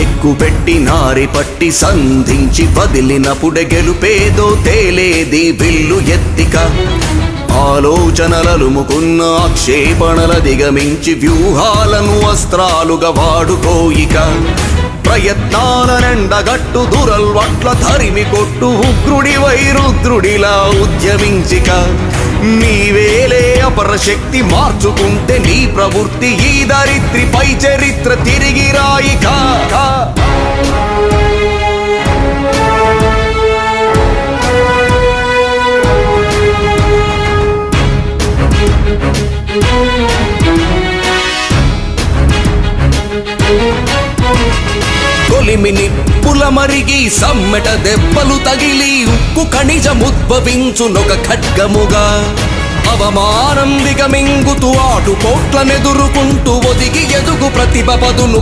ఎక్కుపెట్టి నారి పట్టి సంధించి వదిలినప్పుడే గెలుపేదో తేలేది బిల్లు ఎత్తిక. ఆలోచనలలుముకున్న ఆక్షేపణల దిగమించి వ్యూహాలను అస్త్రాలుగా వాడుకోయిక. ప్రయత్నాల రెండగట్టు దురల్వట్ల ధరిమి కొట్టు ఉగ్రుడి వైరుద్రుడిలా ఉద్యమించిక. నీవేలే అపరశక్తి మార్చుకుంటే నీ ప్రవృత్తి ఈ దరిత్రిపై చరిత్ర తిరిగి రాయిక కొలిమిని పులమరిగి సమ్మెట దెబ్బలు తగిలి ఉక్కు ఖనిజముద్భవించునొక ఖడ్గముగా. అవమానం దిగమింగుతూ ఆటు కోట్లనెదురుకుంటూ ఒదిగి ఎదుగు ప్రతిభ పదును